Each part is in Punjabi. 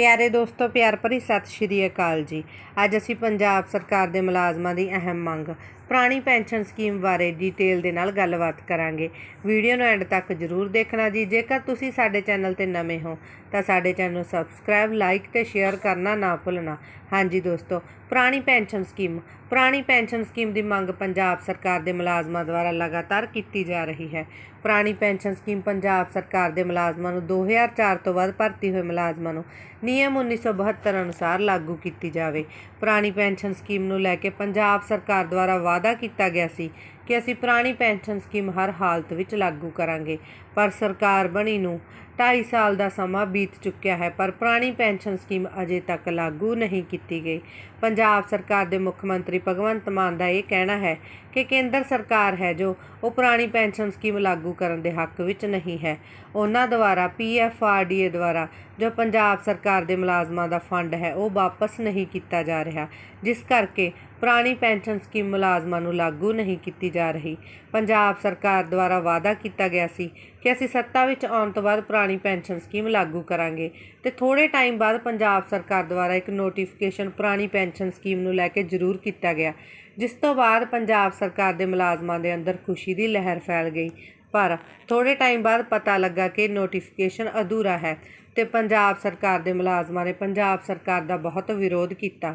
ਪਿਆਰੇ ਦੋਸਤੋ, ਪਿਆਰ ਭਰੀ ਸਤਿ ਸ਼੍ਰੀ ਅਕਾਲ ਜੀ। ਅੱਜ ਅਸੀਂ ਪੰਜਾਬ ਸਰਕਾਰ ਦੇ ਮੁਲਾਜ਼ਮਾਂ ਦੀ ਅਹਿਮ ਮੰਗ, ਪੁਰਾਣੀ ਪੈਨਸ਼ਨ ਸਕੀਮ ਬਾਰੇ ਡਿਟੇਲ ਦੇ ਨਾਲ ਗੱਲਬਾਤ ਕਰਾਂਗੇ। ਵੀਡੀਓ ਨੂੰ ਐਂਡ ਤੱਕ ਜਰੂਰ ਦੇਖਣਾ ਜੀ। ਜੇਕਰ ਤੁਸੀਂ ਸਾਡੇ ਚੈਨਲ ਤੇ ਨਵੇਂ ਹੋ, ਤਾਂ ਸਾਡੇ ਚੈਨਲ ਨੂੰ ਸਬਸਕ੍ਰਾਈਬ ਲਾਈਕ ਤੇ ਸ਼ੇਅਰ ਕਰਨਾ ਨਾ ਭੁੱਲਣਾ। ਹਾਂਜੀ ਦੋਸਤੋ, ਪੁਰਾਣੀ ਪੈਨਸ਼ਨ ਸਕੀਮ ਪੁਰਾਣੀ ਪੈਨਸ਼ਨ ਸਕੀਮ ਦੀ ਮੰਗ ਪੰਜਾਬ ਸਰਕਾਰ ਦੇ ਮੁਲਾਜ਼ਮਾਂ ਦੁਆਰਾ ਲਗਾਤਾਰ ਕੀਤੀ ਜਾ ਰਹੀ ਹੈ। ਪੁਰਾਣੀ ਪੈਨਸ਼ਨ ਸਕੀਮ ਪੰਜਾਬ ਸਰਕਾਰ ਦੇ ਮੁਲਾਜ਼ਮਾਂ ਨੂੰ 2004 ਤੋਂ ਬਾਅਦ ਭਰਤੀ ਹੋਏ ਮੁਲਾਜ਼ਮਾਂ ਨੂੰ ਨਿਯਮ 1972 ਅਨੁਸਾਰ ਲਾਗੂ ਕੀਤੀ ਜਾਵੇ। ਪੁਰਾਣੀ ਪੈਨਸ਼ਨ ਸਕੀਮ ਨੂੰ ਲੈ ਕੇ ਪੰਜਾਬ ਸਰਕਾਰ ਦੁਆਰਾ ਵਾਅਦਾ ਕੀਤਾ ਗਿਆ ਸੀ ਕਿ ਅਸੀਂ ਪੁਰਾਣੀ ਪੈਨਸ਼ਨ ਸਕੀਮ ਹਰ ਹਾਲਤ ਵਿੱਚ ਲਾਗੂ ਕਰਾਂਗੇ। ਪਰ ਸਰਕਾਰ ਬਣੀ ਨੂੰ 2.5 ਸਾਲ ਦਾ ਸਮਾਂ ਬੀਤ ਚੁੱਕਿਆ ਹੈ, ਪਰ ਪੁਰਾਣੀ ਪੈਨਸ਼ਨ ਸਕੀਮ ਅਜੇ ਤੱਕ ਲਾਗੂ ਨਹੀਂ ਕੀਤੀ ਗਈ। ਪੰਜਾਬ ਸਰਕਾਰ ਦੇ ਮੁੱਖ ਮੰਤਰੀ ਭਗਵੰਤ ਮਾਨ ਦਾ ਇਹ ਕਹਿਣਾ ਹੈ ਕਿ ਕੇਂਦਰ ਸਰਕਾਰ ਹੈ ਜੋ ਉਹ ਪੁਰਾਣੀ ਪੈਨਸ਼ਨ ਸਕੀਮ ਲਾਗੂ ਕਰਨ ਦੇ ਹੱਕ ਵਿੱਚ ਨਹੀਂ ਹੈ। ਉਹਨਾਂ ਦੁਆਰਾ ਪੀਐਫਆਰਡੀਏ ਦੁਆਰਾ ਜੋ ਪੰਜਾਬ ਸਰਕਾਰ ਦੇ ਮੁਲਾਜ਼ਮਾਂ ਦਾ ਫੰਡ ਹੈ, ਉਹ ਵਾਪਸ ਨਹੀਂ ਕੀਤਾ ਜਾ ਰਿਹਾ। ਜਿਸ ਕਰਕੇ ਪੁਰਾਣੀ ਪੈਨਸ਼ਨ ਸਕੀਮ ਮੁਲਾਜ਼ਮਾਂ ਨੂੰ ਲਾਗੂ ਨਹੀਂ ਕੀਤੀ ਜਾ ਰਹੀ। ਪੰਜਾਬ ਸਰਕਾਰ ਦੁਆਰਾ ਵਾਅਦਾ ਕੀਤਾ ਗਿਆ ਸੀ ਕਿ ਅਸੀਂ ਸੱਤਾ ਵਿੱਚ ਆਉਣ ਤੋਂ ਬਾਅਦ ਪੁਰਾਣੀ ਪੈਨਸ਼ਨ ਸਕੀਮ ਲਾਗੂ ਕਰਾਂਗੇ ਤੇ ਥੋੜੇ ਟਾਈਮ ਬਾਅਦ ਪੰਜਾਬ ਸਰਕਾਰ ਦੁਆਰਾ ਇੱਕ ਨੋਟੀਫਿਕੇਸ਼ਨ ਪੁਰਾਣੀ ਪੈਨਸ਼ਨ ਸਕੀਮ ਨੂੰ ਲੈ ਕੇ ਜ਼ਰੂਰ ਕੀਤਾ ਗਿਆ, ਜਿਸ ਤੋਂ ਬਾਅਦ ਪੰਜਾਬ ਸਰਕਾਰ ਦੇ ਮੁਲਾਜ਼ਮਾਂ ਦੇ ਅੰਦਰ ਖੁਸ਼ੀ ਦੀ ਲਹਿਰ ਫੈਲ ਗਈ। ਪਰ ਥੋੜੇ ਟਾਈਮ ਬਾਅਦ ਪਤਾ ਲੱਗਾ ਕਿ ਨੋਟੀਫਿਕੇਸ਼ਨ ਅਧੂਰਾ ਹੈ। ਤੇ ਪੰਜਾਬ ਸਰਕਾਰ ਦੇ ਮੁਲਾਜ਼ਮਾਂ ਨੇ ਪੰਜਾਬ ਸਰਕਾਰ ਦਾ ਬਹੁਤ ਵਿਰੋਧ ਕੀਤਾ।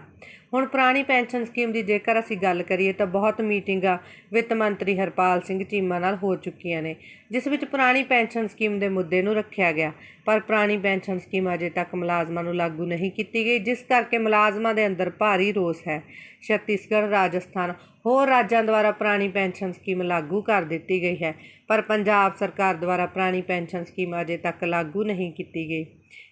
ਹੁਣ ਪੁਰਾਣੀ ਪੈਨਸ਼ਨ ਸਕੀਮ ਦੀ ਜੇਕਰ ਅਸੀਂ ਗੱਲ ਕਰੀਏ ਤਾਂ ਬਹੁਤ ਮੀਟਿੰਗਾਂ ਵਿੱਤ ਮੰਤਰੀ ਹਰਪਾਲ ਸਿੰਘ ਚੀਮਾ ਨਾਲ ਹੋ ਚੁੱਕੀਆਂ ਨੇ, ਜਿਸ ਵਿੱਚ ਪੁਰਾਣੀ ਪੈਨਸ਼ਨ ਸਕੀਮ ਦੇ ਮੁੱਦੇ ਨੂੰ ਰੱਖਿਆ ਗਿਆ। ਪਰ ਪੁਰਾਣੀ ਪੈਨਸ਼ਨ ਸਕੀਮ ਅਜੇ ਤੱਕ ਮੁਲਾਜ਼ਮਾਂ ਨੂੰ ਲਾਗੂ ਨਹੀਂ ਕੀਤੀ ਗਈ, ਜਿਸ ਕਰਕੇ ਮੁਲਾਜ਼ਮਾਂ ਦੇ ਅੰਦਰ ਭਾਰੀ ਰੋਸ ਹੈ। ਛੱਤੀਸਗੜ੍ਹ, ਰਾਜਸਥਾਨ, ਹੋਰ ਰਾਜਾਂ ਦੁਆਰਾ ਪੁਰਾਣੀ ਪੈਨਸ਼ਨ ਸਕੀਮ ਲਾਗੂ ਕਰ ਦਿੱਤੀ ਗਈ ਹੈ, ਪਰ ਪੰਜਾਬ ਸਰਕਾਰ ਦੁਆਰਾ ਪੁਰਾਣੀ ਪੈਨਸ਼ਨ ਸਕੀਮ ਅਜੇ ਤੱਕ ਲਾਗੂ ਨਹੀਂ ਕੀਤੀ ਗਈ।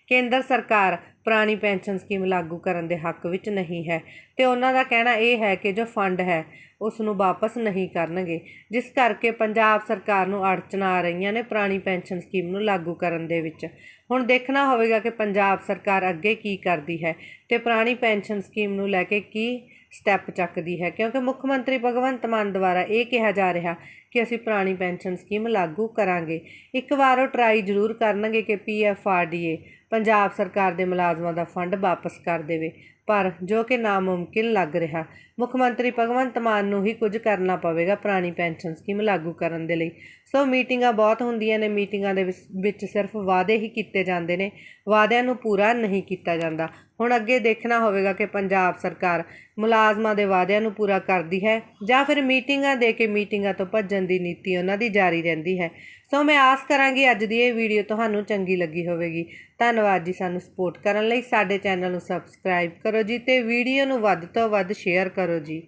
ਕੇਂਦਰ ਸਰਕਾਰ ਪੁਰਾਣੀ ਪੈਨਸ਼ਨ ਸਕੀਮ ਲਾਗੂ ਕਰਨ ਦੇ ਹੱਕ ਵਿੱਚ ਨਹੀਂ ਹੈ ਤੇ ਉਹਨਾਂ ਦਾ ਕਹਿਣਾ ਇਹ ਹੈ ਕਿ ਜੋ ਫੰਡ ਹੈ ਉਸ ਨੂੰ ਵਾਪਸ ਨਹੀਂ ਕਰਨਗੇ। ਜਿਸ ਕਰਕੇ ਪੰਜਾਬ ਸਰਕਾਰ ਨੂੰ ਅੜਚਣਾਂ ਆ ਰਹੀਆਂ ਨੇ ਪੁਰਾਣੀ ਪੈਨਸ਼ਨ ਸਕੀਮ ਨੂੰ ਲਾਗੂ ਕਰਨ ਦੇ ਵਿੱਚ। ਹੁਣ ਦੇਖਣਾ ਹੋਵੇਗਾ ਕਿ ਪੰਜਾਬ ਸਰਕਾਰ ਅੱਗੇ ਕੀ ਕਰਦੀ ਹੈ ਤੇ ਪੁਰਾਣੀ ਪੈਨਸ਼ਨ ਸਕੀਮ ਨੂੰ ਲੈ ਕੇ ਕੀ ਸਟੈਪ ਚੱਕਦੀ ਹੈ, ਕਿਉਂਕਿ ਮੁੱਖ ਮੰਤਰੀ ਭਗਵੰਤ ਮਾਨ ਦੁਆਰਾ ਇਹ ਕਿਹਾ ਜਾ ਰਿਹਾ ਕਿ ਅਸੀਂ ਪੁਰਾਣੀ ਪੈਨਸ਼ਨ ਸਕੀਮ ਲਾਗੂ ਕਰਾਂਗੇ। ਇੱਕ ਵਾਰ ਉਹ ਟਰਾਈ ਜ਼ਰੂਰ ਕਰਨਗੇ ਕਿ ਪੀਐਫਆਰਡੀਏ ਪੰਜਾਬ ਸਰਕਾਰ ਦੇ ਮੁਲਾਜ਼ਮਾਂ ਦਾ ਫੰਡ ਵਾਪਸ ਕਰ ਦੇਵੇ। ਪਰ ਜੋ ਕਿ ਨਾਮੁਮਕਿਨ ਲੱਗ ਰਿਹਾ, ਮੁੱਖ ਮੰਤਰੀ ਭਗਵੰਤ ਮਾਨ ਨੂੰ ਹੀ ਕੁਝ ਕਰਨਾ ਪਵੇਗਾ ਪੁਰਾਣੀ ਪੈਨਸ਼ਨ ਸਕੀਮ ਲਾਗੂ ਕਰਨ ਦੇ ਲਈ। ਸੋ ਮੀਟਿੰਗਾਂ ਬਹੁਤ ਹੁੰਦੀਆਂ ਨੇ, ਮੀਟਿੰਗਾਂ ਦੇ ਵਿੱਚ- ਵਿੱਚ ਸਿਰਫ ਵਾਅਦੇ ਹੀ ਕੀਤੇ ਜਾਂਦੇ ਨੇ, ਵਾਅਦਿਆਂ ਨੂੰ ਪੂਰਾ ਨਹੀਂ ਕੀਤਾ ਜਾਂਦਾ। ਹੁਣ ਅੱਗੇ ਦੇਖਣਾ ਹੋਵੇਗਾ ਕਿ ਪੰਜਾਬ ਸਰਕਾਰ ਮੁਲਾਜ਼ਮਾਂ ਦੇ ਵਾਅਦਿਆਂ ਨੂੰ ਪੂਰਾ ਕਰਦੀ ਹੈ ਜਾਂ ਫਿਰ ਮੀਟਿੰਗਾਂ ਦੇ ਕੇ ਮੀਟਿੰਗਾਂ ਤੋਂ ਭੱਜਣ ਦੀ ਨੀਤੀ ਉਹਨਾਂ ਦੀ ਜਾਰੀ ਰਹਿੰਦੀ ਹੈ। ਸੋ ਮੈਂ ਆਸ ਕਰਾਂਗੀ ਅੱਜ ਦੀ ਇਹ ਵੀਡੀਓ ਤੁਹਾਨੂੰ ਚੰਗੀ ਲੱਗੀ ਹੋਵੇਗੀ। ਧੰਨਵਾਦ ਜੀ ਸਾਨੂੰ ਸਪੋਰਟ ਕਰਨ ਲਈ। ਸਾਡੇ ਚੈਨਲ ਨੂੰ ਸਬਸਕ੍ਰਾਈਬ ਕਰੋ ਜੀ ਤੇ ਵੀਡੀਓ ਨੂੰ ਵੱਧ ਤੋਂ ਵੱਧ ਸ਼ੇਅਰ ਕਰੋ ਜੀ।